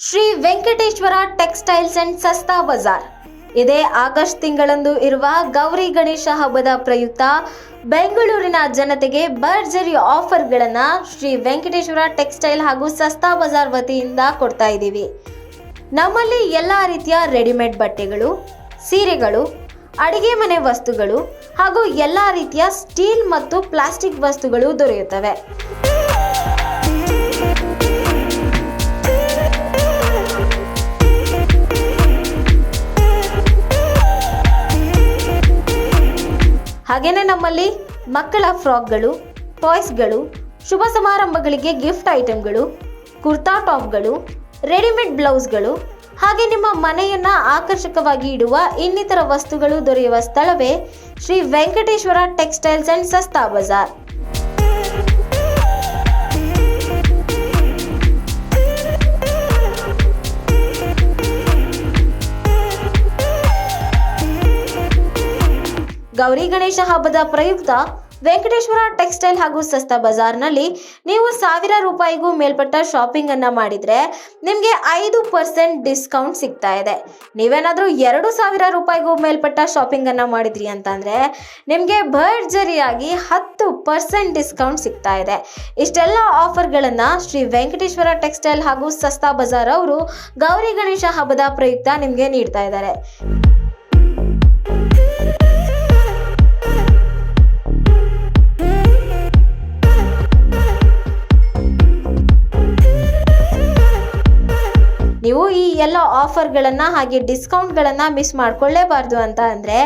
Shri Venkateshwara textiles and Sasta Bazaar. ಇದೇ August ತಿಂಗಳಂದು ಇರುವ ಗೌರಿ ಗಣೇಶ ಹಬ್ಬದ ಪ್ರಯುಕ್ತ ಬೆಂಗಳೂರಿನ ಜನತೆಗೆ ಭರ್ಜರಿ ಆಫರ್ಗಳನ್ನು ಶ್ರೀ ವೆಂಕಟೇಶ್ವರ ಟೆಕ್ಸ್ಟೈಲ್ ಹಾಗೂ ಸಸ್ತಾ ಬಜಾರ್ ವತಿಯಿಂದ ಕೊಡ್ತಾ ಇದ್ದೀವಿ. ನಮ್ಮಲ್ಲಿ ಎಲ್ಲ ರೀತಿಯ ರೆಡಿಮೇಡ್ ಬಟ್ಟೆಗಳು, ಸೀರೆಗಳು, ಅಡಿಗೆ ಮನೆ ವಸ್ತುಗಳು ಹಾಗೂ ಎಲ್ಲ ರೀತಿಯ ಸ್ಟೀಲ್ ಮತ್ತು ಪ್ಲಾಸ್ಟಿಕ್ ವಸ್ತುಗಳು ದೊರೆಯುತ್ತವೆ. ಹಾಗೇನೆ ನಮ್ಮಲ್ಲಿ ಮಕ್ಕಳ ಫ್ರಾಕ್ಗಳು, ಟಾಯ್ಸ್ಗಳು, ಶುಭ ಸಮಾರಂಭಗಳಿಗೆ ಗಿಫ್ಟ್ ಐಟಮ್ಗಳು ಕುರ್ತಾ ಟಾಪ್ಗಳು, ರೆಡಿಮೇಡ್ ಬ್ಲೌಸ್ಗಳು, ಹಾಗೆ ನಿಮ್ಮ ಮನೆಯನ್ನ ಆಕರ್ಷಕವಾಗಿ ಇಡುವ ಇನ್ನಿತರ ವಸ್ತುಗಳು ದೊರೆಯುವ ಸ್ಥಳವೇ ಶ್ರೀ ವೆಂಕಟೇಶ್ವರ ಟೆಕ್ಸ್ಟೈಲ್ಸ್ ಅಂಡ್ ಸಸ್ತಾ ಬಜಾರ್. ಗೌರಿ ಗಣೇಶ ಹಬ್ಬದ ಪ್ರಯುಕ್ತ ವೆಂಕಟೇಶ್ವರ ಟೆಕ್ಸ್ಟೈಲ್ ಹಾಗೂ ಸಸ್ತಾ ಬಜಾರ್ನಲ್ಲಿ ನೀವು ಸಾವಿರ ರೂಪಾಯಿಗೂ ಮೇಲ್ಪಟ್ಟ ಶಾಪಿಂಗ್ ಅನ್ನ ಮಾಡಿದ್ರೆ ನಿಮಗೆ ಐದು ಪರ್ಸೆಂಟ್ ಡಿಸ್ಕೌಂಟ್ ಸಿಗ್ತಾ ಇದೆ. ನೀವೇನಾದರೂ ಎರಡು ಸಾವಿರ ರೂಪಾಯಿಗೂ ಮೇಲ್ಪಟ್ಟ ಶಾಪಿಂಗ್ ಅನ್ನ ಮಾಡಿದ್ರಿ ಅಂತಂದ್ರೆ ನಿಮಗೆ ಭರ್ಜರಿಯಾಗಿ ಹತ್ತು ಪರ್ಸೆಂಟ್ ಡಿಸ್ಕೌಂಟ್ ಸಿಗ್ತಾ ಇದೆ. ಇಷ್ಟೆಲ್ಲ ಆಫರ್ಗಳನ್ನು ಶ್ರೀ ವೆಂಕಟೇಶ್ವರ ಟೆಕ್ಸ್ಟೈಲ್ ಹಾಗೂ ಸಸ್ತಾ ಬಜಾರ್ ಅವರು ಗೌರಿ ಗಣೇಶ ಹಬ್ಬದ ಪ್ರಯುಕ್ತ ನಿಮಗೆ ನೀಡ್ತಾ ಇದ್ದಾರೆ. ನೀವು ಈ ಎಲ್ಲ ಆಫರ್ಗಳನ್ನು ಹಾಗೆ ಡಿಸ್ಕೌಂಟ್ಗಳನ್ನು ಮಿಸ್ ಮಾಡ್ಕೊಳ್ಳೇಬಾರ್ದು ಅಂತ ಅಂದರೆ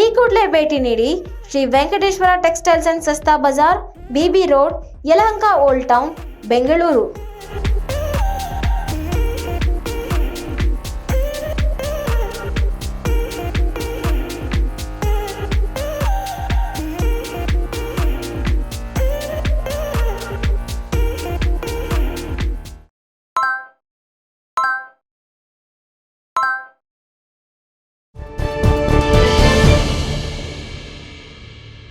ಈ ಕೂಡಲೇ ಭೇಟಿ ನೀಡಿ Shri Venkateshwara textiles and Sasta Bazaar B B road Yelahanka old town Bengaluru.